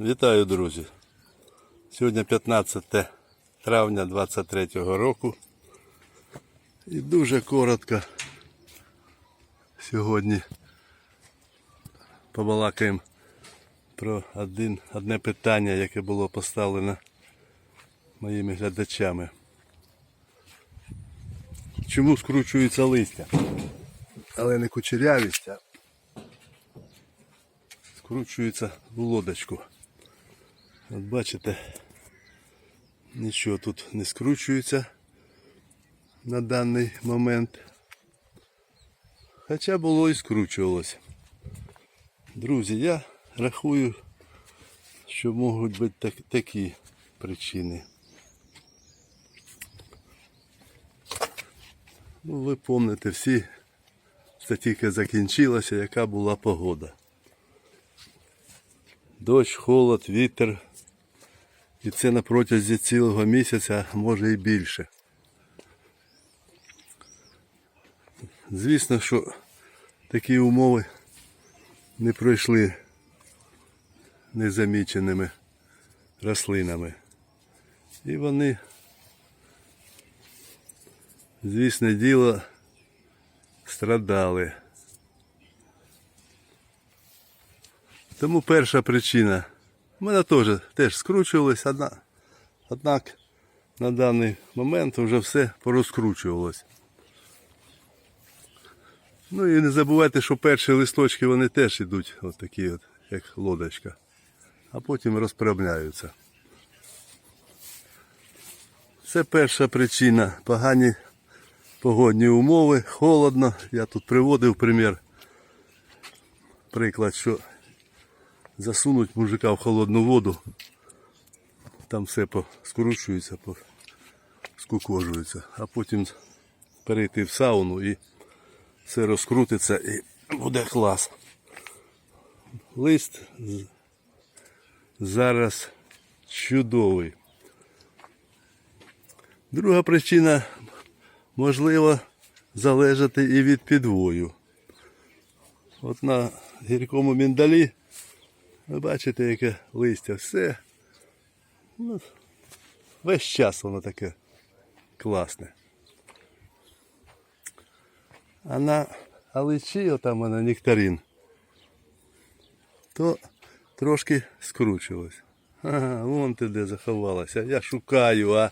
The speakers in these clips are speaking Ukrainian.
Вітаю, друзі! Сьогодні 15 травня 23 року. І дуже коротко сьогодні побалакаємо про один, одне питання, яке було поставлено моїми глядачами. Чому скручується листя? Але не кучерявість, а скручується в лодочку. От бачите, нічого тут не скручується на даний момент. Хоча було і скручувалося. Друзі, я рахую, що можуть бути так, такі причини. Ну, ви пам'ятаєте всі, це тільки закінчилося, яка була погода. Дощ, холод, вітер. І це на протязі цілого місяця, може і більше. Звісно, що такі умови не пройшли незаміченими рослинами. І вони, звісне діло, страдали. Тому перша причина. У мене теж, теж скручувалось, одна, однак на даний момент вже все порозкручувалось. Ну і не забувайте, що перші листочки вони теж йдуть от такі от, як лодочка, а потім розправляються. Це перша причина. Погані погодні умови, холодно. Я тут приводив примір, приклад, що засунуть мужика в холодну воду, там все скручується, скукожується, а потім перейти в сауну і все розкрутиться і буде клас. Лист зараз чудовий. Друга причина можливо залежати і від підвою. От на гіркому міндалі ви бачите, яке листя, все. Ну, весь час воно таке класне. А на аличі, отам вона нектарин, то трошки скручилось. Ага, вон ти де заховалася. Я шукаю, а.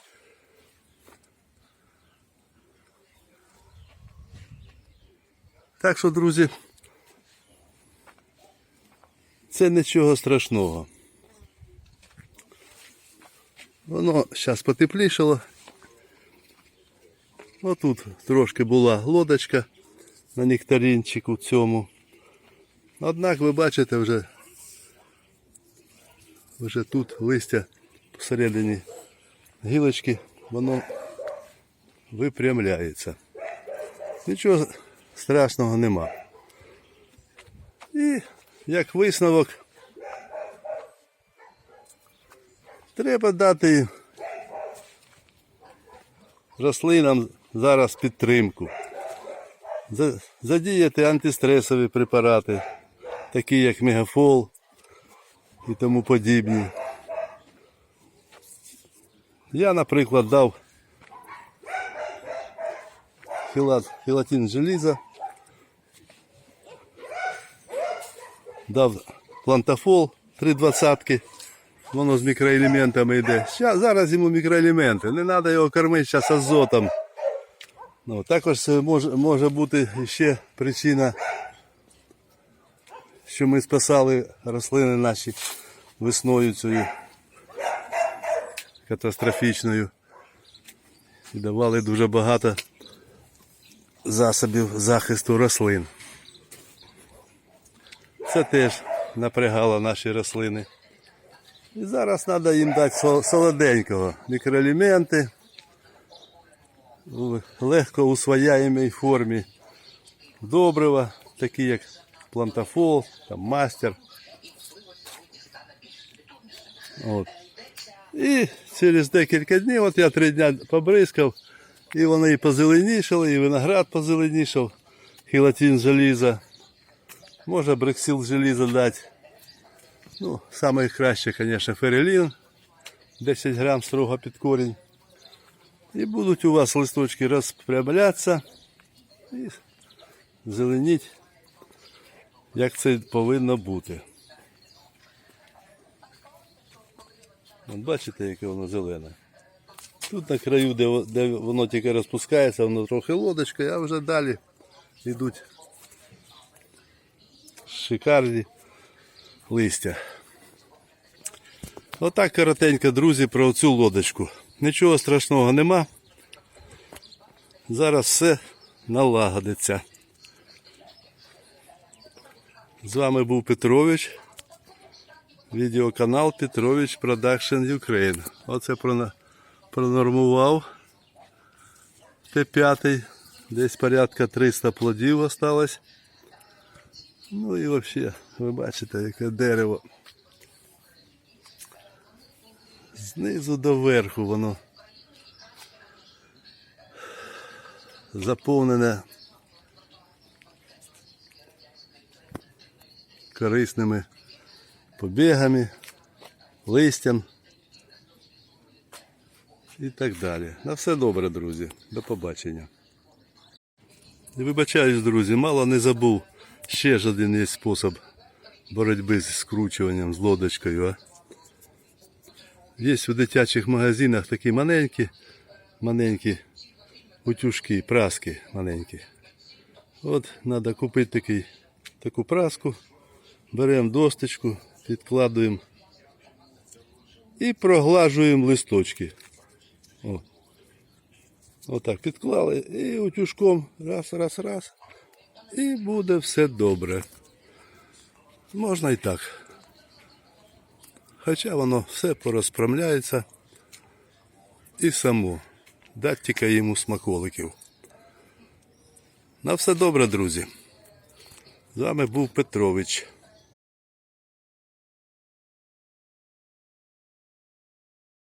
Так що, друзі, це нічого страшного. Воно зараз потеплішало. Отут трошки була лодочка на нектаринчику цьому. Однак ви бачите вже, вже тут листя посередині гілочки, воно випрямляється. Нічого страшного нема. І як висновок, треба дати рослинам зараз підтримку. Задіяти антистресові препарати, такі як мегафол і тому подібні. Я, наприклад, дав хілат, хілатин желіза, дав плантафол 3,20, воно з мікроелементами йде. Ща, зараз йому мікроелементи, не треба його кормити зараз азотом. Ну, також може, може бути ще причина, що ми спасали рослини наші весною цією катастрофічною. І давали дуже багато засобів захисту рослин. Це теж напрягало наші рослини. І зараз треба їм дати солоденького. Мікроелементи в легко усвояємій формі добрива, такі як плантафол, там, мастер. От. І через декілька днів, от я три дні побризкав, і вони і позеленішали, і виноград позеленішав, хілатин желіза. Може брексил желіза дати. Ну, саме краще, звісно, ферелін. 10 грам строго під корінь. І будуть у вас листочки розпрямлятися і зеленіть, як це повинно бути. От бачите, яке воно зелене. Тут на краю, де, де воно тільки розпускається, воно трохи лодочка, а вже далі йдуть шикарні листя. Отак коротенько, друзі, про цю лодочку. Нічого страшного нема. Зараз все налагодиться. З вами був Петрович. Відеоканал Петрович Production Ukraine. Оце пронормував Т5. Десь порядка 300 плодів осталось. Ну і взагалі, ви бачите, яке дерево. Знизу до верху воно заповнене корисними побігами, листям і так далі. На все добре, друзі. До побачення. Вибачаюсь, друзі, мало не забув. Ще ж один є спосіб боротьби з скручуванням, з лодочкою. А? Є у дитячих магазинах такі маленькі, маленькі утюжки, праски маленькі. От треба купити такий, таку праску, беремо досточку, підкладуємо і проглажуємо листочки. О. Отак підклали і утюжком раз, раз, раз. І буде все добре. Можна і так. Хоча воно все порозправляється і само. Дать тільки йому смаколиків. На все добре, друзі. З вами був Петрович.